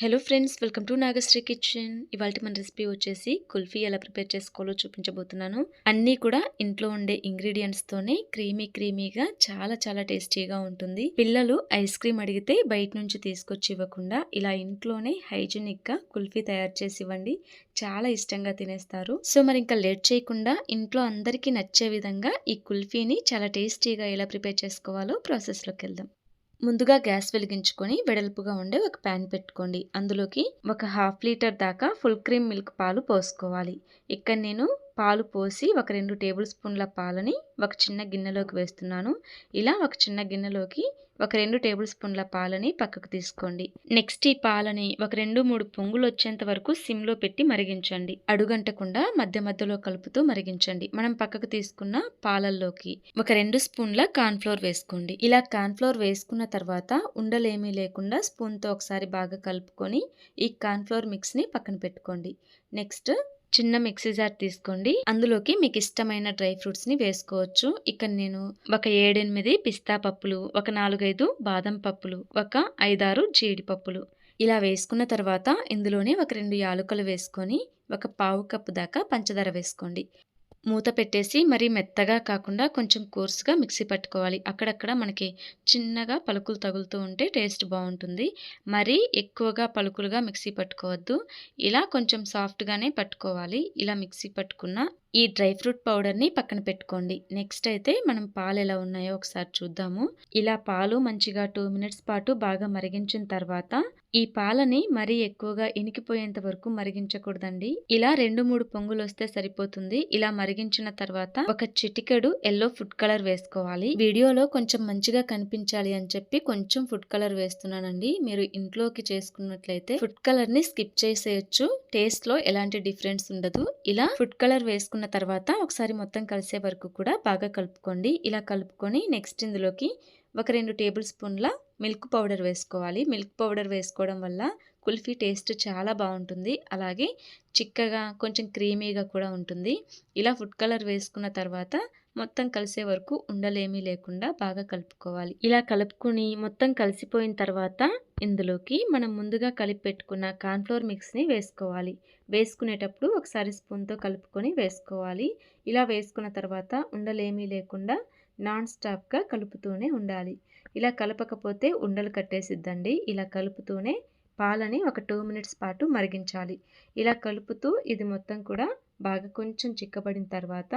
Hello friends welcome to Nagasri kitchen. ఇవాళ మన recipe వచ్చేసి కుల్ఫీ ఎలా ప్రిపేర్ చేసుకోవాలో చూపించబోతున్నాను. అన్నీ కూడా ఇంట్లో ఉండే ఇంగ్రీడియంట్స్ తోనే క్రీమీ క్రీమీగా చాలా చాలా టేస్టీగా ఉంటుంది. పిల్లలు ఐస్ క్రీమ్ అడిగితే బయట నుంచి తీసుకొచ్చి ఇవ్వకుండా ఇలా ఇంట్లోనే హైజీనిక్గా కుల్ఫీ తయారు చేసి ఇవ్వండి. చాలా ఇష్టంగా తినేస్తారు. సో మరి ఇంకా లేట్ చేయకుండా ఇంట్లో అందరికీ నచ్చే విధంగా ఈ కుల్ఫీని చాలా టేస్టీగా ఎలా ప్రిపేర్ చేసుకోవాలో ప్రాసెస్లోకి వెళ్దాం. ముందుగా గ్యాస్ వెలిగించుకొని వెడల్పుగా ఉండే ఒక ప్యాన్ పెట్టుకోండి. అందులోకి ఒక హాఫ్ లీటర్ దాకా ఫుల్ క్రీమ్ మిల్క్ పాలు పోసుకోవాలి. ఇక్కడ నేను పాలు పోసి ఒక రెండు టేబుల్ స్పూన్ల పాలని ఒక చిన్న గిన్నెలోకి వేస్తున్నాను. ఇలా ఒక చిన్న గిన్నెలోకి ఒక రెండు టేబుల్ స్పూన్ల పాలని పక్కకు తీసుకోండి. నెక్స్ట్ ఈ పాలని ఒక రెండు మూడు పొంగులు వచ్చేంత వరకు సిమ్లో పెట్టి మరిగించండి. అడుగంటకుండా మధ్య మధ్యలో కలుపుతూ మరిగించండి. మనం పక్కకు తీసుకున్న పాలల్లోకి ఒక రెండు స్పూన్ల కార్న్ఫ్లోర్ వేసుకోండి. ఇలా కార్న్ఫ్లోర్ వేసుకున్న తర్వాత ఉండలేమీ లేకుండా స్పూన్తో ఒకసారి బాగా కలుపుకొని ఈ కార్న్ఫ్లోర్ మిక్స్ని పక్కన పెట్టుకోండి. నెక్స్ట్ చిన్న మిక్సీ జార్ తీసుకోండి. అందులోకి మీకు ఇష్టమైన డ్రై ఫ్రూట్స్ని వేసుకోవచ్చు. ఇక్కడ నేను ఒక ఏడెనిమిది పిస్తా పప్పులు ఒక నాలుగైదు బాదం పప్పులు ఒక ఐదారు జీడిపప్పులు ఇలా వేసుకున్న తర్వాత ఇందులోనే ఒక రెండు యాలకులు వేసుకొని ఒక పావు కప్పు దాకా పంచదార వేసుకోండి. మూత పెట్టేసి మరీ మెత్తగా కాకుండా కొంచెం కోర్సుగా మిక్సీ పట్టుకోవాలి. అక్కడక్కడ మనకి చిన్నగా పలుకులు తగులుతూ ఉంటే టేస్ట్ బాగుంటుంది. మరీ ఎక్కువగా పలుకులుగా మిక్సీ పట్టుకోవద్దు. ఇలా కొంచెం సాఫ్ట్గానే పట్టుకోవాలి. ఇలా మిక్సీ పట్టుకున్న ఈ డ్రై ఫ్రూట్ పౌడర్ని పక్కన పెట్టుకోండి. నెక్స్ట్ అయితే మనం పాలు ఎలా ఉన్నాయో ఒకసారి చూద్దాము. ఇలా పాలు మంచిగా టూ మినిట్స్ పాటు బాగా మరిగించిన తర్వాత ఈ పాలని మరీ ఎక్కువగా ఇనికిపోయేంత వరకు మరిగించకూడదండి. ఇలా రెండు మూడు పొంగులు వస్తే సరిపోతుంది. ఇలా మరిగించిన తర్వాత ఒక చిటికెడు ఎల్లో ఫుడ్ కలర్ వేసుకోవాలి. వీడియోలో కొంచెం మంచిగా కనిపించాలి అని చెప్పి కొంచెం ఫుడ్ కలర్ వేస్తున్నానండి. మీరు ఇంట్లోకి చేసుకున్నట్లయితే ఫుడ్ కలర్ని స్కిప్ చేసేయచ్చు. టేస్ట్లో ఎలాంటి డిఫరెన్స్ ఉండదు. ఇలా ఫుడ్ కలర్ వేసుకున్న తర్వాత ఒకసారి మొత్తం కలిసే వరకు కూడా బాగా కలుపుకోండి. ఇలా కలుపుకొని నెక్స్ట్ ఇందులోకి ఒక రెండు టేబుల్ స్పూన్ల మిల్క్ పౌడర్ వేసుకోవాలి. మిల్క్ పౌడర్ వేసుకోవడం వల్ల కుల్ఫీ టేస్ట్ చాలా బాగుంటుంది. అలాగే చిక్కగా కొంచెం క్రీమీగా కూడా ఉంటుంది. ఇలా ఫుడ్ కలర్ వేసుకున్న తర్వాత మొత్తం కలిసే వరకు ఉండలేమీ లేకుండా బాగా కలుపుకోవాలి. ఇలా కలుపుకుని మొత్తం కలిసిపోయిన తర్వాత ఇందులోకి మనం ముందుగా కలిపి పెట్టుకున్న కార్న్ఫ్లోర్ మిక్స్ని వేసుకోవాలి. వేసుకునేటప్పుడు ఒకసారి స్పూన్తో కలుపుకొని వేసుకోవాలి. ఇలా వేసుకున్న తర్వాత ఉండలేమీ లేకుండా నాన్ స్టాప్గా కలుపుతూనే ఉండాలి. ఇలా కలపకపోతే ఉండలు కట్టేసిద్దండి. ఇలా కలుపుతూనే పాలని ఒక టూ మినిట్స్ పాటు మరిగించాలి. ఇలా కలుపుతూ ఇది మొత్తం కూడా బాగా కొంచెం చిక్కబడిన తర్వాత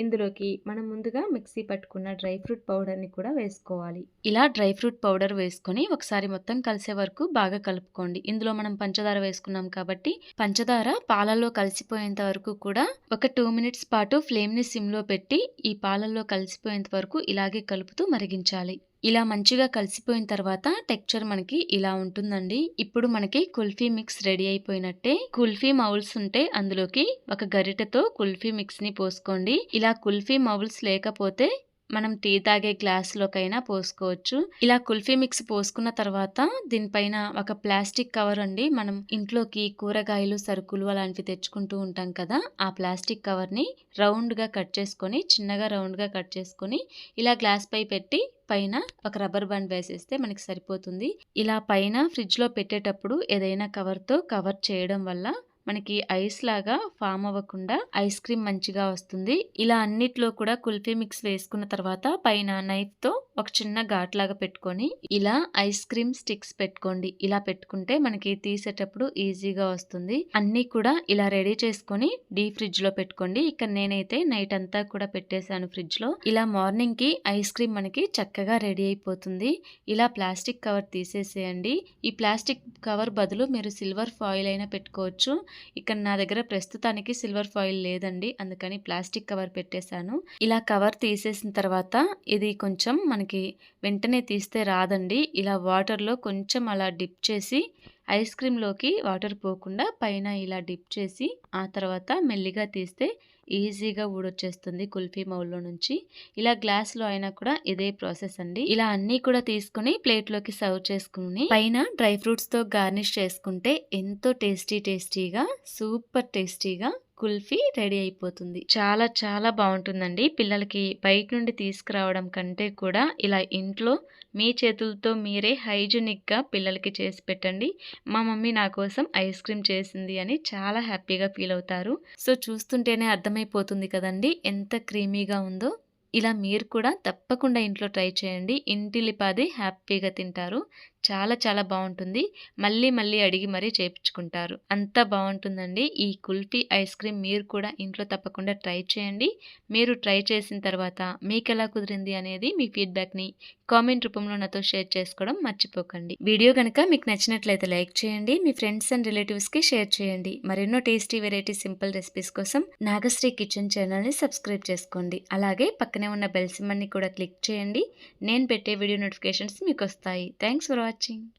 ఇందులోకి మనం ముందుగా మిక్సీ పట్టుకున్న డ్రై ఫ్రూట్ పౌడర్ని కూడా వేసుకోవాలి. ఇలా డ్రై ఫ్రూట్ పౌడర్ వేసుకొని ఒకసారి మొత్తం కలిసే వరకు బాగా కలుపుకోండి. ఇందులో మనం పంచదార వేసుకున్నాం కాబట్టి పంచదార పాలల్లో కలిసిపోయేంత వరకు కూడా ఒక టూ మినిట్స్ పాటు ఫ్లేమ్ని సిమ్లో పెట్టి ఈ పాలల్లో కలిసిపోయేంత వరకు ఇలాగే కలుపుతూ మరిగించాలి. ఇలా మంచిగా కలిసిపోయిన తర్వాత టెక్చర్ మనకి ఇలా ఉంటుందండి. ఇప్పుడు మనకి కుల్ఫీ మిక్స్ రెడీ అయిపోయినట్టే కుల్ఫీ మౌల్స్ ఉంటే అందులోకి ఒక గరిటెతో కుల్ఫీ మిక్స్ని పోసుకోండి. ఇలా కుల్ఫీ మౌల్స్ లేకపోతే మనం టీ తాగే గ్లాస్లోకైనా పోసుకోవచ్చు. ఇలా కుల్ఫీ మిక్స్ పోసుకున్న తర్వాత దీనిపైన ఒక ప్లాస్టిక్ కవర్ అండి. మనం ఇంట్లోకి కూరగాయలు సరుకులు అలాంటివి తెచ్చుకుంటూ ఉంటాం కదా. ఆ ప్లాస్టిక్ కవర్ని రౌండ్గా కట్ చేసుకొని చిన్నగా రౌండ్గా కట్ చేసుకొని ఇలా గ్లాస్ పై పెట్టి పైన ఒక రబ్బర్ బ్యాండ్ వేసేస్తే మనకి సరిపోతుంది. ఇలా పైన ఫ్రిడ్జ్లో పెట్టేటప్పుడు ఏదైనా కవర్తో కవర్ చేయడం వల్ల మనకి ఐస్ లాగా ఫామ్ అవ్వకుండా ఐస్ క్రీమ్ మంచిగా వస్తుంది. ఇలా అన్నిట్లో కూడా కుల్ఫీ మిక్స్ వేసుకున్న తర్వాత పైన నైఫ్తో ఒక చిన్న ఘాట్ లాగా పెట్టుకొని ఇలా ఐస్ క్రీమ్ స్టిక్స్ పెట్టుకోండి. ఇలా పెట్టుకుంటే మనకి తీసేటప్పుడు ఈజీగా వస్తుంది. అన్నీ కూడా ఇలా రెడీ చేసుకొని డీ ఫ్రిడ్జ్లో పెట్టుకోండి. ఇక్కడ నేనైతే నైట్ అంతా కూడా పెట్టేశాను ఫ్రిడ్జ్లో ఇలా మార్నింగ్కి ఐస్ క్రీమ్ మనకి చక్కగా రెడీ అయిపోతుంది. ఇలా ప్లాస్టిక్ కవర్ తీసేసేయండి. ఈ ప్లాస్టిక్ కవర్ బదులు మీరు సిల్వర్ ఫాయిల్ అయినా పెట్టుకోవచ్చు. ఇక్కడ నా దగ్గర ప్రస్తుతానికి సిల్వర్ ఫాయిల్ లేదండి. అందుకని ప్లాస్టిక్ కవర్ పెట్టేశాను. ఇలా కవర్ తీసేసిన తర్వాత ఇది కొంచెం మనకి వెంటనే తీస్తే రాదండి. ఇలా వాటర్లో కొంచెం అలా డిప్ చేసి ఐస్ క్రీమ్లోకి వాటర్ పోకుండా పైన ఇలా డిప్ చేసి ఆ తర్వాత మెల్లిగా తీస్తే ఈజీగా ఊడొచ్చేస్తుంది కుల్ఫీ మౌల్లో నుంచి. ఇలా గ్లాస్లో అయినా కూడా ఇదే ప్రాసెస్ అండి. ఇలా అన్నీ కూడా తీసుకుని ప్లేట్లోకి సర్వ్ చేసుకుని పైన డ్రై ఫ్రూట్స్తో గార్నిష్ చేసుకుంటే ఎంతో టేస్టీ టేస్టీగా సూపర్ టేస్టీగా కుల్ఫీ రెడీ అయిపోతుంది. చాలా చాలా బాగుంటుందండి పిల్లలకి బయట నుండి తీసుకురావడం కంటే కూడా ఇలా ఇంట్లో మీ చేతులతో మీరే హైజీనిక్‌గా పిల్లలకి చేసి పెట్టండి. మా మమ్మీ నా కోసం ఐస్ క్రీమ్ చేసింది అని చాలా హ్యాపీగా ఫీల్ అవుతారు. సో, చూస్తుంటేనే అర్థమైపోతుంది కదండీ ఎంత క్రీమీగా ఉందో. ఇలా మీరు కూడా తప్పకుండా ఇంట్లో ట్రై చేయండి. ఇంటిల్లిపాది హ్యాపీగా తింటారు. చాలా చాలా బాగుంటుంది మళ్ళీ మళ్ళీ అడిగి మరీ చేయించుకుంటారు అంత బాగుంటుందండి ఈ కుల్ఫీ ఐస్ క్రీమ్ మీరు కూడా ఇంట్లో తప్పకుండా ట్రై చేయండి. మీరు ట్రై చేసిన తర్వాత మీకు ఎలా కుదిరింది అనేది మీ ఫీడ్‌బ్యాక్‌ని కామెంట్ రూపంలో నాతో షేర్ చేసుకోవడం మర్చిపోకండి. వీడియో కనుక మీకు నచ్చినట్లయితే లైక్ చేయండి. మీ ఫ్రెండ్స్ అండ్ రిలేటివ్స్‌కి షేర్ చేయండి. మరెన్నో టేస్టీ వెరైటీ సింపుల్ రెసిపీస్ కోసం నాగశ్రీ కిచెన్ ఛానల్‌ని సబ్స్క్రైబ్ చేసుకోండి. అలాగే పక్కనే ఉన్న బెల్ సింబల్‌ని కూడా క్లిక్ చేయండి. నేను పెట్టే video notifications మీకొస్తాయి. Thanks for watching. watching.